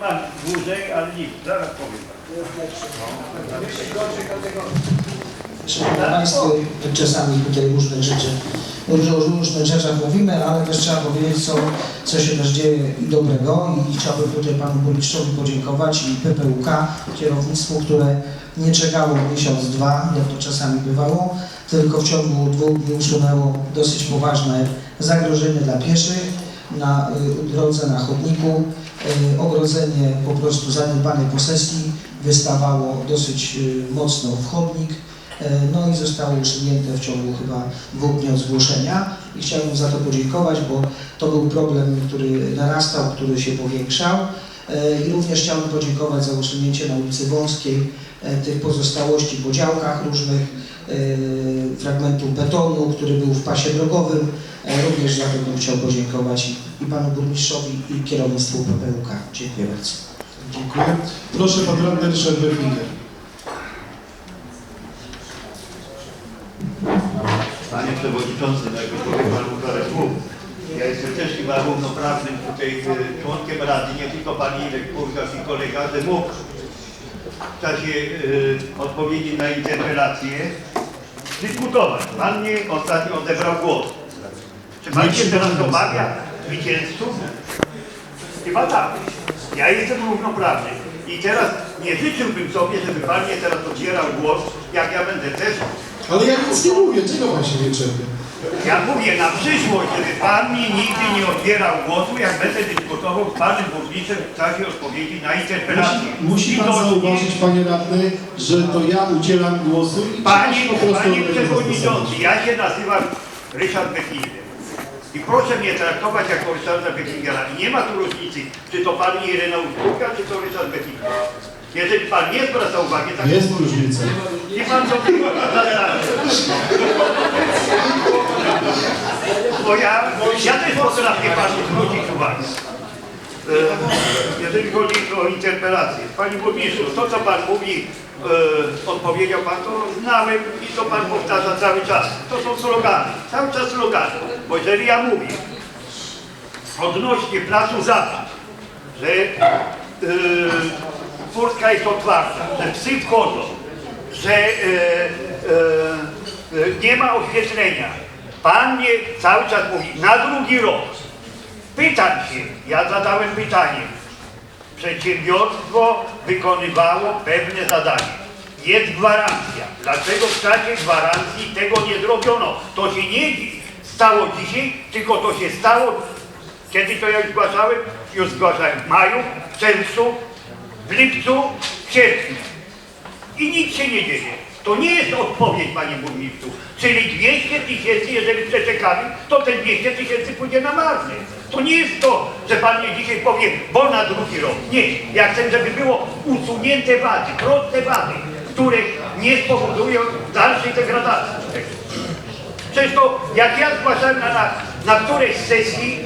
Mam dłużej, ale nic, zaraz powiem. Szanowni Państwo, czasami tutaj różne rzeczy, różne, o różnych rzeczach mówimy, ale też trzeba powiedzieć, co, co się też dzieje dobrego i chciałbym tutaj Panu Burmistrzowi podziękować i PPUK, kierownictwu, które nie czekało miesiąc, dwa, jak to czasami bywało, tylko w ciągu dwóch dni usunęło dosyć poważne zagrożenie dla pieszych na y, drodze, na chodniku. Y, Ogrodzenie po prostu zaniedbanej posesji wystawało dosyć y, mocno w chodnik. E, No i zostało usunięte w ciągu chyba dwóch dni od zgłoszenia i chciałbym za to podziękować, bo to był problem, który narastał, który się powiększał E, i również chciałbym podziękować za usunięcie na ulicy Wąskiej e, tych pozostałości po działkach różnych, e, fragmentu betonu, który był w pasie drogowym. E, Również za to bym chciał podziękować i- i panu burmistrzowi i kierownictwu PPUK. Dziękuję bardzo. Dziękuję. Proszę pan radny Ryszard Berlinger. Panie Przewodniczący, no jakby powiedział Pan parę słów. Ja jestem też chyba równoprawnym tutaj y, członkiem Rady, nie tylko Pan Irek Kurgas i kolega, że mógł w czasie y, odpowiedzi na interpelację dyskutować. Pan mnie ostatnio odebrał głos. Czy Pan się teraz obawia zwycięzców? Chyba tak. Ja jestem równoprawny. I teraz nie życzyłbym sobie, żeby Pan mnie teraz odbierał głos, jak ja będę też Ale ja nic nie mówię, czego pan się nie czepia? Ja mówię na przyszłość, żeby Pan mi nigdy nie odbierał głosu, jak będę dyskutował z Panem Burmistrzem w czasie odpowiedzi na interpelację. Musi, musi I pan to zauważyć, panie radny, że to ja udzielam głosu i Panie, po prostu panie. Przewodniczący, ja się nazywam Ryszard Beckinger. I proszę mnie traktować jako Ryszarda Beckingera. I nie ma tu różnicy, czy to Pani Irena Uszczurka, czy to Ryszard Beckinger. Jeżeli Pan nie zwraca uwagi, tak Jest różnica. Nie pan sobie zadaje. Bo ja, ja też potrafię panu zwrócić uwagę. E, Jeżeli chodzi o interpelację. Panie burmistrzu, to co pan mówi, e, odpowiedział pan, to znałem i to pan powtarza cały czas. To są slogany, cały czas slogany. Bo jeżeli ja mówię odnośnie placu zabaw, że e, furtka jest otwarta, że psy wchodzą, że e, e, nie ma oświetlenia. Pan mnie cały czas mówi, na drugi rok. Pytam się, ja zadałem pytanie. Przedsiębiorstwo wykonywało pewne zadanie. Jest gwarancja. Dlaczego w czasie gwarancji tego nie zrobiono? To się nie stało dzisiaj, tylko to się stało, kiedy to ja już zgłaszałem, już zgłaszałem w maju, w czerwcu, w lipcu, w sierpniu. I nic się nie dzieje. To nie jest odpowiedź, panie burmistrzu. Czyli 200 tysięcy, jeżeli przeczekamy, to te 200 tysięcy pójdzie na marne. To nie jest to, że pan mnie dzisiaj powie, bo na drugi rok. Nie. Ja chcę, żeby było usunięte wady, proste wady, które nie spowodują dalszej degradacji. Przecież to, jak ja zgłaszałem na, na, na którejś sesji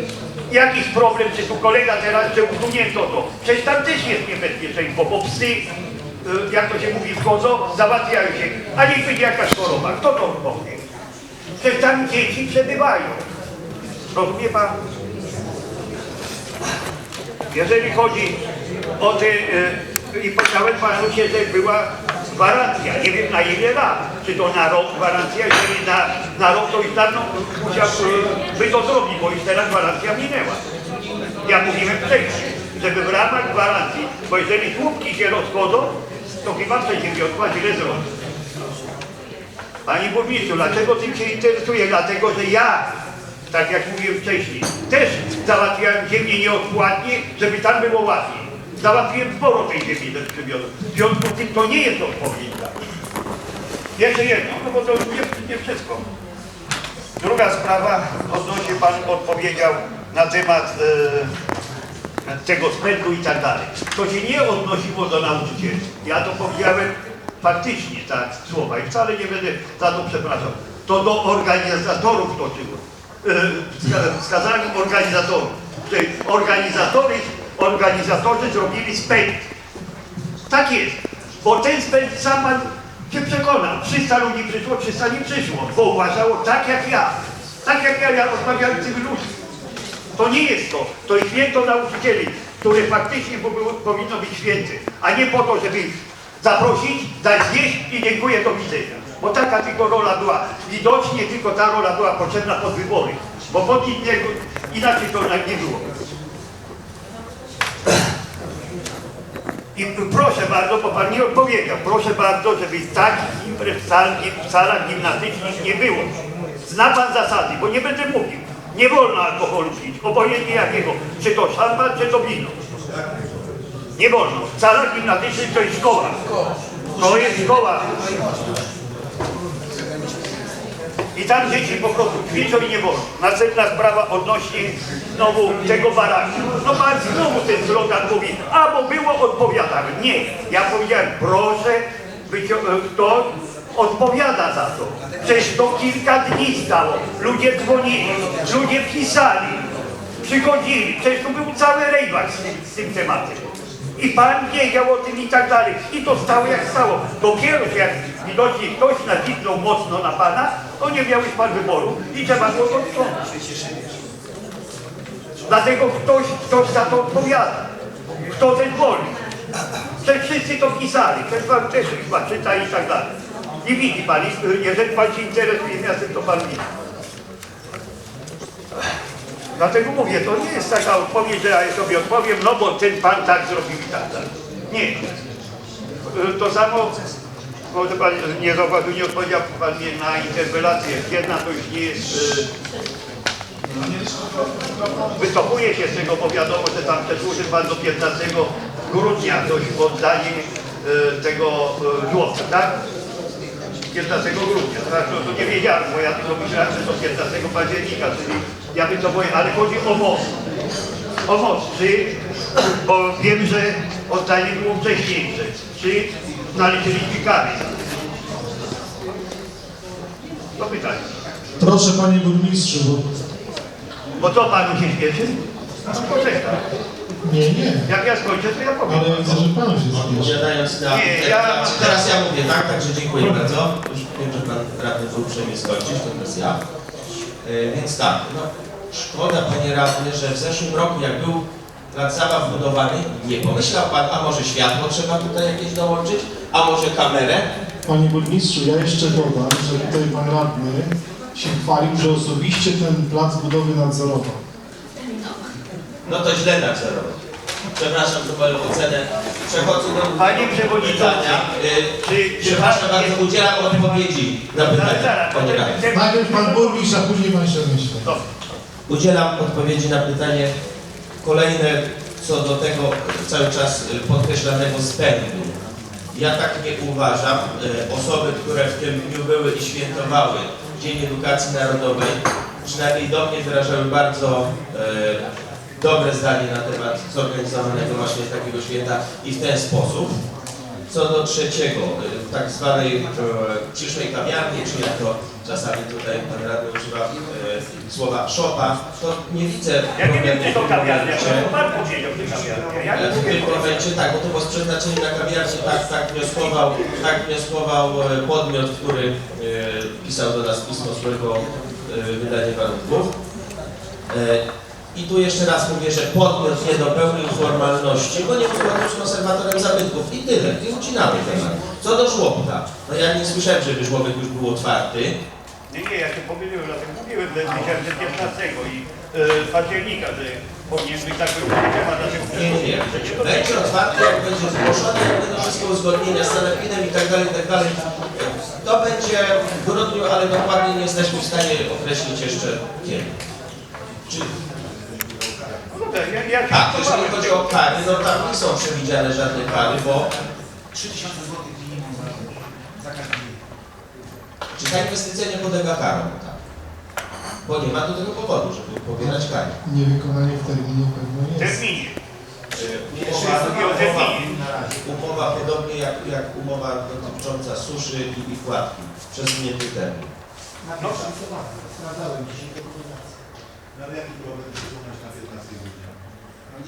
jakiś problem, czy tu kolega teraz, że usunięto to. Przecież tam też jest niebezpieczeństwo, bo psy, jak to się mówi, wchodzą, załatwiają się, a niech będzie jakaś choroba. Kto to powie? Przecież tam dzieci przebywają. Rozumie pan? Jeżeli chodzi o te, y, i powiedziałem panu się, że była gwarancja, nie wiem na ile lat, czy to na rok gwarancja, jeżeli na, na rok to już dawno musiał y, by to zrobić, bo już teraz gwarancja minęła. Ja mówiłem wcześniej, żeby w ramach gwarancji, bo jeżeli słupki się rozchodzą, to chyba przedsiębiorstwa źle zrobi. Panie burmistrzu, dlaczego tym się interesuje? Dlatego, że ja, tak jak mówiłem wcześniej, też załatwiałem ziemię nieodpłatnie, żeby tam było łatwiej. Załatwiłem sporo tej ziemi też przywiozłem. W związku z tym to nie jest odpowiedź. Jeszcze jedno, no bo to już nie, nie wszystko. Druga sprawa, odnośnie Pan odpowiedział na temat e, tego spędu i tak dalej. To się nie odnosiło do nauczycieli. Ja to powiedziałem faktycznie, tak, słowa i wcale nie będę za to przepraszał. To do organizatorów toczyło. E, wska- wskazałem organizatorów, organizatory, organizatorzy zrobili spęd. Tak jest, bo ten spęd sam pan się przekonał. 300 ludzi przyszło, 300 nie przyszło, bo uważało tak jak ja. Tak jak ja, ja rozmawiałem z tymi ludźmi. To nie jest to, to jest święto nauczycieli. które faktycznie powinno być święte, a nie po to, żeby zaprosić, dać zjeść i dziękuję, do widzenia. Bo taka tylko rola była, widocznie tylko ta rola była potrzebna pod wybory, bo pod innego, inaczej to nie było. I proszę bardzo, bo pan nie odpowiedział, proszę bardzo, żeby takich imprez w salach gimnastycznych nie było. Zna pan zasady, bo nie będę mówił. Nie wolno alkoholu pić, obojętnie jakiego, czy to szampan, czy to wino. Nie wolno. W salach gimnastycznych to jest szkoła. To jest szkoła. I tam dzieci po prostu ćwiczą i nie wolno. Następna sprawa odnośnie znowu tego baraku. No pan znowu ten slogan mówi, a bo było odpowiadamy. Nie, ja powiedziałem, proszę, wycią- kto odpowiada za to. Przecież to kilka dni stało. Ludzie dzwonili, ludzie pisali, przychodzili. Przecież to był cały rejwak z, z tym tematem. I pan wiedział o tym i tak dalej. I to stało jak stało. Dopiero się jak widocznie ktoś nacisnął mocno na pana, to nie miałeś pan wyboru i trzeba było to odciągnąć. Dlatego ktoś, ktoś za to odpowiada. Kto zezwoli. Przecież wszyscy to pisali. Przecież pan też chyba czyta i tak dalej. I widzi pan, jeżeli pan się interesuje miastem, to pan widzi. Dlatego mówię, to nie jest taka odpowiedź, że ja sobie odpowiem, no bo ten pan tak zrobił i tak dalej. Nie. To samo, może pan nie zauważył, nie odpowiedział pan mnie na interpelację. Jedna to już nie jest... y, Wycofuje się z tego, bo wiadomo, że tam przedłuży pan do 15 grudnia dość oddanie y, tego y, żłobka, tak? 15 grudnia, tak? No to nie wiedziałem, bo ja tylko myślałem, że to 15 października, czyli ja wycofuję, ale chodzi o moc. O moc, czy, bo wiem, że oddanie było wcześniejsze, czy naliczyliśmy kary. To pytanie. Proszę panie burmistrzu, bo... Bo co panu się śpieszy? No poczekaj. Nie, nie, Jak ja skończę, to ja powiem. ale widzę, że panu się spieszy. Odpowiadając na Nie, ja- teraz ja mówię, tak? Także dziękuję bardzo. Już wiem, że pan radny był uprzejmie skończyć, to teraz ja. E, więc tak, no szkoda panie radny, że w zeszłym roku jak był plac zabaw budowany, nie pomyślał pan, a może światło trzeba tutaj jakieś dołączyć, a może kamerę? Panie burmistrzu, ja jeszcze dodam, że tutaj pan radny się chwalił, że osobiście ten plac budowy nadzorował. No to źle nadzorował. Przepraszam za moją ocenę. Przechodzę do Panie przewodniczący, pytania. E, czy- czy Przepraszam pan- bardzo, udzielam odpowiedzi na pytania, panie radny. Najpierw pan burmistrz, a później pan się myśli. Udzielam odpowiedzi na pytanie kolejne co do tego cały czas y, podkreślanego spędu. Ja tak nie uważam. Y, Osoby, które w tym dniu były i świętowały Dzień Edukacji Narodowej, przynajmniej do mnie wyrażały bardzo e, dobre zdanie na temat zorganizowanego właśnie takiego święta i w ten sposób. Co do trzeciego, y, tak zwanej przyszłej kawiarni, czy jak to czasami tutaj pan radny używa e, słowa szopa, to nie widzę Ja nie wiem, czy to w tym kawiarnia, momencie. to pan powiedział, że kawiarnia. Ja nie W tym momencie tak, bo to było z przeznaczeniem na kawiarnię, tak, tak wnioskował, tak wnioskował e, podmiot, który e, pisał do nas pismo swojego e, wydania warunków. E, I tu jeszcze raz mówię, że podmiot nie dopełnił formalności, bo nie uzgodnił z konserwatorem zabytków i tyle, i ucinamy temat. Co do żłobka, no ja nie słyszałem, żeby żłobek już był otwarty. Nie, nie, ja się pomyliłem, dlatego mówiłem, że 2015 i e, października, że powinien być tak temat, dlatego Nie, nie, nie. Będzie otwarty, jak będzie zgłoszony, jak będą wszystkie uzgodnienia z sanepidem i tak dalej, i tak dalej. To będzie w grudniu, ale dokładnie nie jesteśmy w stanie określić jeszcze kiedy. Czy, No tak, ja, ja się tak, jeżeli chodzi o kary, no tam nie są przewidziane żadne kary, bo 3000 zł minimum za każdy dzień. czy ta inwestycja nie podlega karom? Tak. Bo nie ma do tego powodu, żeby pobierać kary. Niewykonanie w terminie pewno W jest. terminie. Umowa, umowa. Na umowa podobnie jak, jak umowa dotycząca suszy i, i płatki przez zmienny termin. Napisawane. Sprawdzałem dzisiaj dokumentację. No ale jaki problem przesunąć na 15 grudnia?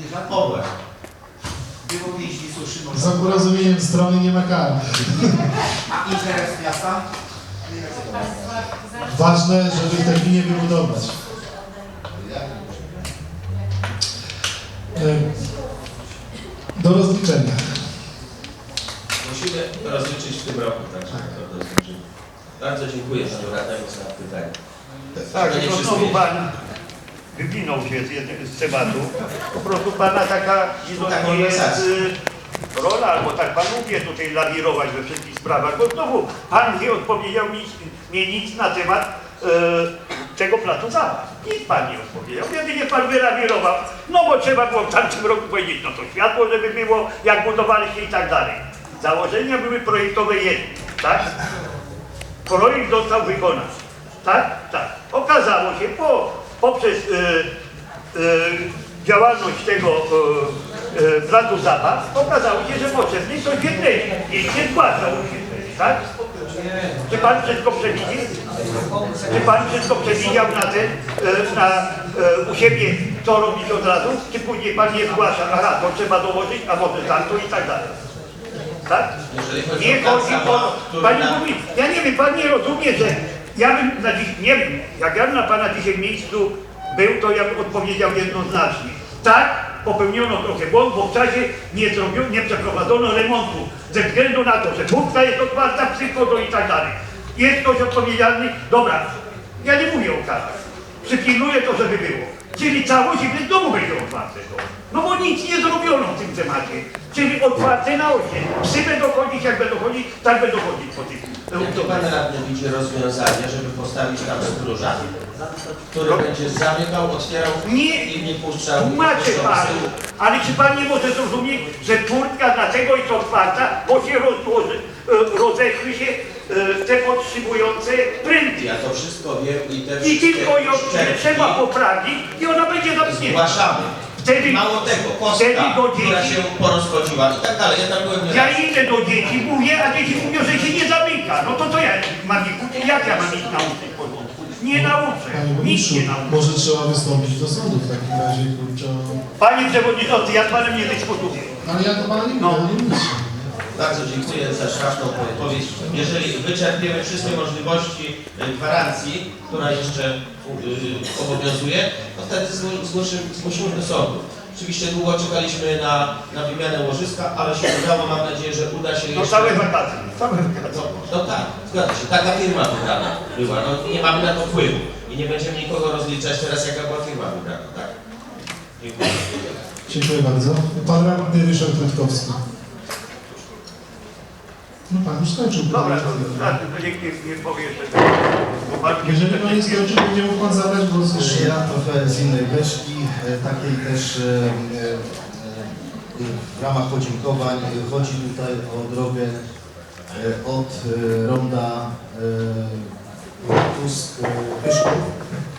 Nie. Mogłem. Było suszy Za porozumieniem strony nie ma kar. A interes miasta? Ważne, żeby w terminie wybudować. Jak? E, Do rozliczenia. Musimy rozliczyć w tym roku, także to rozliczymy. Bardzo dziękuję panu radnemu za pytanie. Tak, To nie znowu pan wywinął się z, jednego- z tematu. Po prostu pana taka nie jest y, rola, albo tak pan lubię tutaj lawirować we wszystkich sprawach, bo znowu pan nie odpowiedział mi, mnie nic na temat y, tego placu zabaw. Nic pan nie odpowiedział. Jedynie pan wylawirował, no bo trzeba było w tamtym roku powiedzieć, no to światło, żeby było, jak budowaliście i tak dalej. Założenia były projektowe jedne, tak? projekt został wykonany. Tak? Tak. Okazało się po, poprzez y, y, działalność tego y, y, zabaw, okazało się, że potrzebny jest coś więcej. I nie wtedy, tak? Czy pan wszystko przewidział? Czy pan wszystko przewidział na ten, na, u siebie, co robić od razu? Czy później pan nie zgłasza, aha, to trzeba dołożyć, a może tamto i tak dalej. Tak? Nie chodzi o... na- burmistrz, ja nie wiem, pan nie rozumie, że ja bym na dziś, nie wiem, jak ja bym na pana dzisiaj miejscu był, to ja bym odpowiedział jednoznacznie. Tak, popełniono trochę błąd, bo w czasie nie zrobiono, nie przeprowadzono remontu ze względu na to, że budka jest otwarta, przychodzą i tak dalej. Jest ktoś odpowiedzialny? Dobra, ja nie mówię o karach. Przypilnuję to, żeby było. Czyli całość i znowu będzie otwarte to. No bo nic nie zrobiono w tym temacie. Czyli otwarte na osie. Psy będą chodzić, jak będą chodzić, tak będą chodzić po tych Jakie pan radny widzi rozwiązanie, żeby postawić tam stróża, który będzie zamykał, otwierał Nie. i nie puszczał? Puszczał panu, ale czy pan nie może zrozumieć, że furtka dlatego jest otwarta, bo się rozłoży, e, rozeszły się e, te potrzebujące pręty. Ja to wszystko wiem i te I wszystkie tylko ją trzeba poprawić i ona będzie zamknięta. Zgłaszamy. Wtedy Mało tego, wtedy kostka, do która dzieci- się porozchodziła i tak dalej. Ja tam byłem Ja nieraz. idę do dzieci, mówię, a dzieci mówią, że się nie zamyka. No to co ja mam ich? Jak ja mam ich nauczyć porządku? Nie nauczę. Panie Nic burmistrzu, nie nauczę. może trzeba wystąpić do sądu w takim razie, kurczę. Panie Przewodniczący, ja z Panem nie dyskutuję. Ale ja to pana nie No. mówię, panie burmistrzu. Bardzo dziękuję za trafną odpowiedź. Jeżeli wyczerpiemy wszystkie możliwości y, gwarancji, która jeszcze y, obowiązuje, to wtedy zgło- zgłosimy, zgłosimy do sądu. Oczywiście długo czekaliśmy na, na wymianę łożyska, ale się udało. Mam nadzieję, że uda się No jeszcze... całe wakacje. Całe wakacje. No, no tak, zgadza się. Taka firma wybrana była. No, nie mamy na to wpływu. I nie będziemy nikogo rozliczać teraz, jaka była firma wybrana. Tak? Dziękuję. Dziękuję bardzo. Pan radny Ryszard Rutkowski. No pan już skończył. Dobra, to to niech nie, nie powie jeszcze tego. Bo pan Jeżeli pan nie skończył, będzie mógł pan zabrać głos jeszcze. Ja trochę z innej beczki, e, takiej też e, e, w ramach podziękowań. E, Chodzi tutaj o drogę e, od e, ronda e, Tusk e.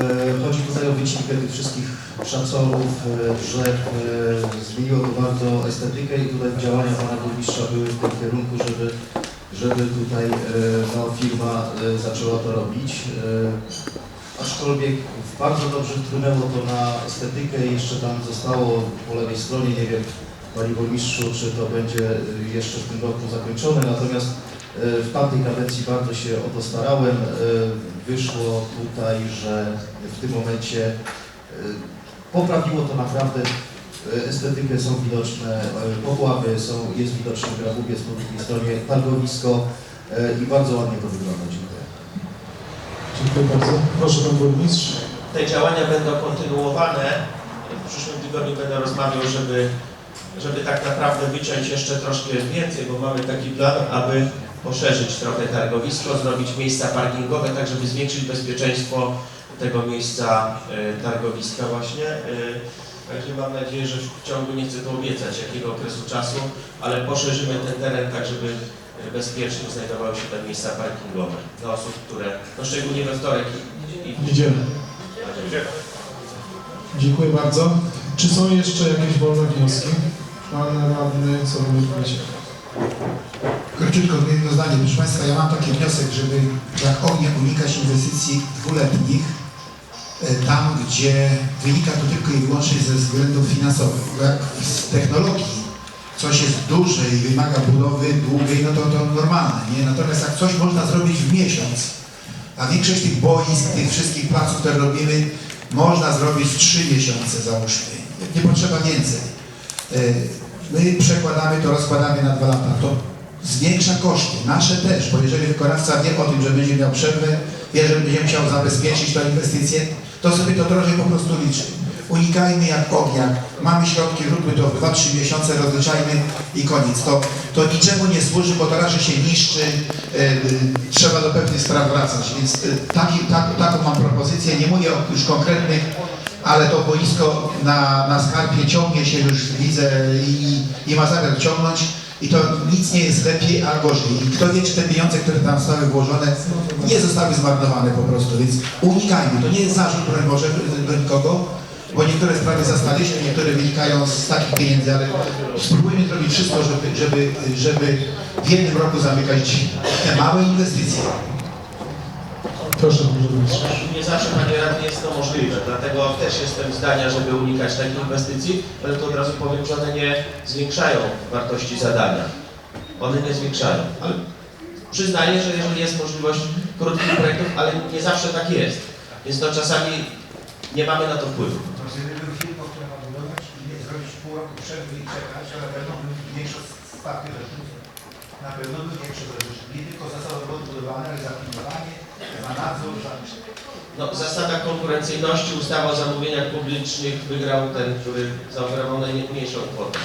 E, Chodzi tutaj o wycinkę tych wszystkich szacorów, e, drzew. e, Zmieniło to bardzo estetykę i tutaj działania pana burmistrza były w tym kierunku, żeby, żeby tutaj no, firma zaczęła to robić. Aczkolwiek bardzo dobrze wpłynęło to na estetykę i jeszcze tam zostało po lewej stronie, nie wiem Panie Burmistrzu, czy to będzie jeszcze w tym roku zakończone, natomiast w tamtej kadencji bardzo się o to starałem. Y, Wyszło tutaj, że w tym momencie y, poprawiło to naprawdę y, estetykę, są widoczne popławy, są, jest widoczny grabubiec po drugiej stronie, targowisko i bardzo ładnie to wygląda. Dziękuję. Dziękuję bardzo. Proszę pan burmistrz. Te działania będą kontynuowane. W przyszłym tygodniu będę rozmawiał, żeby, żeby tak naprawdę wyciąć jeszcze troszkę więcej, bo mamy taki plan, aby poszerzyć trochę targowisko, zrobić miejsca parkingowe, tak żeby zwiększyć bezpieczeństwo tego miejsca e, targowiska właśnie. E, Także mam nadzieję, że w ciągu, nie chcę tu obiecać jakiego okresu czasu, ale poszerzymy ten teren tak, żeby e, bezpiecznie znajdowały się tam miejsca parkingowe dla osób, które, no szczególnie we wtorek i, i w Idziemy. Dziękuję bardzo. Czy są jeszcze jakieś wolne wnioski? Pan radny, co powiedzieć? Króciutko, jedno zdanie. Proszę Państwa, ja mam taki wniosek, żeby jak ognia unikać inwestycji dwuletnich e, tam, gdzie wynika to tylko i wyłącznie ze względów finansowych. Jak z technologii coś jest duże i wymaga budowy długiej, no to to normalne, nie? Natomiast jak coś można zrobić w miesiąc, a większość tych boisk, tych wszystkich placów, które robimy, można zrobić w trzy miesiące, załóżmy. Nie potrzeba więcej. My przekładamy to, rozkładamy na dwa lata. To zwiększa koszty, nasze też, bo jeżeli wykonawca wie o tym, że będzie miał przerwę, wie, że będzie musiał zabezpieczyć tę inwestycję, to sobie to drożej po prostu liczy. Unikajmy jak ognia. Mamy środki, róbmy to w 2-3 miesiące, rozliczajmy i koniec. To, to niczemu nie służy, bo to raczej się niszczy, e, trzeba do pewnych spraw wracać. Więc e, taki, tak, taką mam propozycję, nie mówię o już konkretnych, ale to boisko na, na skarpie ciągnie się już widzę i, i ma zamiar ciągnąć i to nic nie jest lepiej, a gorzej. I kto wie, czy te pieniądze, które tam zostały włożone, nie zostały zmarnowane po prostu, więc unikajmy. To nie jest zarzut, broń Boże, do nikogo, bo niektóre sprawy zastaliśmy, niektóre wynikają z takich pieniędzy, ale spróbujmy zrobić wszystko, żeby, żeby, żeby w jednym roku zamykać te małe inwestycje. Proszę. Nie zawsze, panie radny, jest to możliwe, dlatego też jestem zdania, żeby unikać takich inwestycji, ale to od razu powiem, że one nie zwiększają wartości zadania. One nie zwiększają, ale przyznaję, że jeżeli jest możliwość krótkich projektów, ale nie zawsze tak jest. Więc to czasami nie mamy na to wpływu. Gdyby był ma budować i nie zrobić pół roku przerwy i czekać, ale na pewno by większa stawka na pewno by większe rzeczy. Nie tylko zasada roboty budowlanej, ale za pilnowanie, za nadzór, za... No, zasada konkurencyjności, ustawa o zamówieniach publicznych wygrał ten, który zaoferował najmniejszą kwotę.